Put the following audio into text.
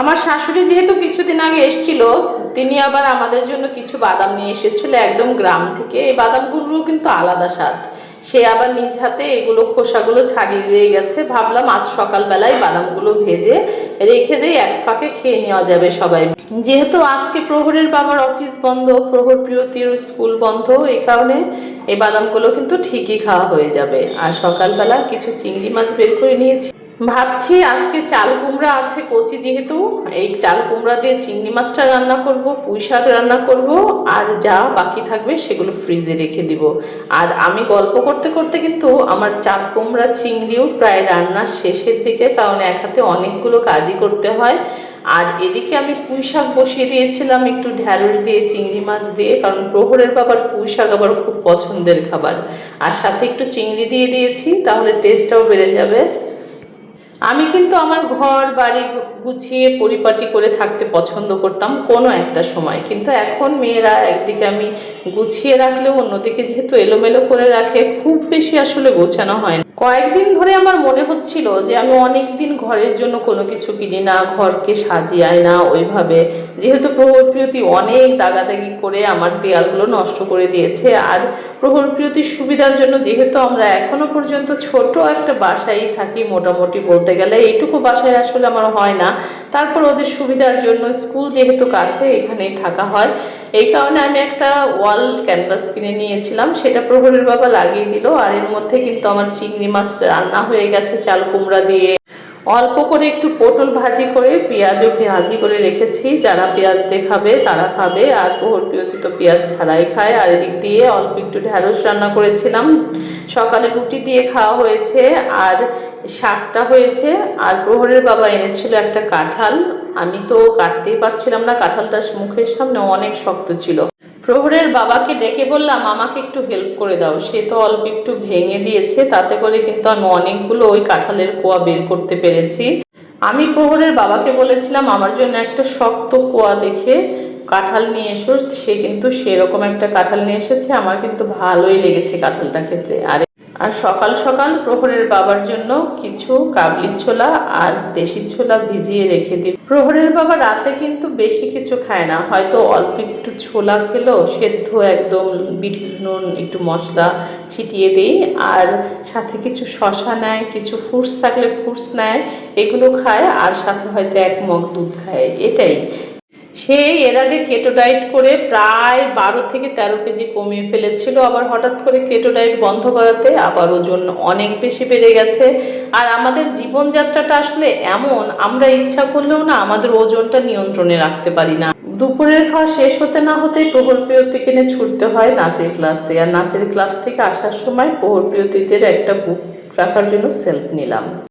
আমার শাশুড়ি যেহেতু কিছুদিন আগে এসেছিল, তিনি আবার আমাদের জন্য কিছু বাদাম নিয়ে এসেছিল একদম গ্রাম থেকে। এই বাদামগুলো কিন্তু আলাদা স্বাদ। সে আবার নিজ হাতে এগুলো খোসাগুলো ছাড়িয়ে দিয়ে গেছে। ভাবলাম আজ সকালবেলায় বাদামগুলো ভেজে রেখে দিয়ে এক ফাঁকে খেয়ে নেওয়া যাবে সবাই। যেহেতু আজকে প্রহরের বাবার অফিস বন্ধ, প্রহর প্রিয়তির স্কুল বন্ধ, এই কারণে এই বাদামগুলো কিন্তু ঠিকই খাওয়া হয়ে যাবে। আর সকালবেলা কিছু চিংড়ি মাছ বের করে নিয়েছি। ভাবছি আজকে চাল কুমড়া আছে কচি যেহেতু, এই চাল কুমড়া দিয়ে চিংড়ি মাছটা রান্না করব, পুঁই শাক রান্না করব, আর যা বাকি থাকবে সেগুলো ফ্রিজে রেখে দিব। আর আমি গল্প করতে করতে কিন্তু আমার চাল কুমড়া, চিংড়িও প্রায় রান্নার শেষের দিকে, কারণ এক হাতে অনেকগুলো কাজই করতে হয়। আর এদিকে আমি পুঁই শাক বসিয়ে দিয়েছিলাম, একটু ঢ্যাঁড়স দিয়ে, চিংড়ি মাছ দিয়ে, কারণ প্রহরের বাবার পুঁই শাক আবার খুব পছন্দের খাবার। আর সাথে একটু চিংড়ি দিয়ে দিয়েছি, তাহলে টেস্টটাও বেড়ে যাবে। আমি কিন্তু আমার ঘর, বাড়ি গুছিয়ে পরিপাটি করে থাকতে পছন্দ করতাম কোনো একটা সময়। কিন্তু এখন মেয়েরা একদিকে আমি গুছিয়ে রাখলেও অন্যদিকে যেহেতু এলোমেলো করে রাখে, খুব বেশি আসলে গোছানো হয় না। কয়েকদিন ধরে আমার মনে হচ্ছিল যে আমি অনেক দিন ঘরের জন্য কোনো কিছু কিনি না, ঘরকে সাজিয়াই না ওইভাবে। যেহেতু প্রহরপ্রিয়তি অনেক দাগাদাগি করে আমার দেয়ালগুলো নষ্ট করে দিয়েছে, আর প্রহরপ্রিয়তির সুবিধার জন্য যেহেতু আমরা এখনও পর্যন্ত ছোট একটা বাসায় থাকি মোটামুটি বলতে গেলে, এইটুকু বাসায় আসলে আমার হয় না। তারপর ওদের সুবিধার জন্য স্কুল যেহেতু কাছে, এখানেই থাকা হয়। এই কারণে আমি একটা ওয়াল ক্যানভাস কিনে নিয়েছিলাম, সেটা প্রহরের বাবা লাগিয়ে দিল, আর এর মধ্যে কিন্তু আমার চিংড়ি মাছ রান্না হয়ে গেছে, চাল কুমড়া দিয়ে। অল্প করে একটু পটল ভাজি করে, পেঁয়াজও ভাজি করে রেখেছি। যারা পেঁয়াজ দিয়ে খাবে, তারা খাবে। আর প্রহর প্রিয়তি তো পেঁয়াজ ছাড়াই খায়। আর এদিক দিয়ে অল্প একটু ঢ্যাঁড়স রান্না করেছিলাম। সকালে রুটি দিয়ে খাওয়া হয়েছে, আর শাকটা হয়েছে। আর প্রহরের বাবা এনেছিল একটা কাঁঠাল। আমি তো কাটতেই পারছিলাম না। কাঁঠালটা মুখের সামনে অনেক শক্ত ছিল। প্রহরের বাবাকে ডেকে বললাম, আমাকে একটু হেল্প করে দাও। সে তো অল্প একটু ভেঙে দিয়েছে, তাতে করে কিন্তু আমি অনেকগুলো ওই কাঁঠালের কোয়া বের করতে পেরেছি। আমি প্রহরের বাবাকে বলেছিলাম, আমার জন্য একটা শক্ত কোয়া দেখে কাঁঠাল নিয়ে এসো। সে কিন্তু সেরকম একটা কাঁঠাল নিয়ে এসেছে। আমার কিন্তু ভালোই লেগেছে কাঁঠালটা খেতে। আর আর সকাল সকাল প্রহরের বাবার জন্য কিছু কাবলি ছোলা আর দেশি ছোলা ভিজিয়ে রেখে দিই প্রহরের বাবা রাতে কিন্তু বেশি কিছু খায় না, হয়তো অল্প একটু ছোলা খেলো, সেদ্ধ একদম বিট নুন, একটু মশলা ছিটিয়ে দিই, আর সাথে কিছু শশা নেয়, কিছু ফ্রুটস থাকলে ফ্রুটস নেয়, এগুলো খায়, আর সাথে হয়তো এক মগ দুধ খায়, এটাই। সে এর আগে কেটো ডায়েট করে প্রায় বারো থেকে তেরো কেজি কমিয়ে ফেলেছিল। আবার হঠাৎ করে কেটো ডায়েট বন্ধ করাতে আবার ওজন অনেক বেশি বেড়ে গেছে। আর আমাদের জীবনযাত্রাটা আসলে এমন, আমরা ইচ্ছা করলেও না আমাদের ওজনটা নিয়ন্ত্রণে রাখতে পারি না। দুপুরের খাওয়া শেষ হতে না হতেই প্রহর প্রিয়তি কিনে ছুটতে হয় নাচের ক্লাসে। আর নাচের ক্লাস থেকে আসার সময় প্রহর প্রিয়তিদের একটা বুক রাখার জন্য সেলফ নিলাম।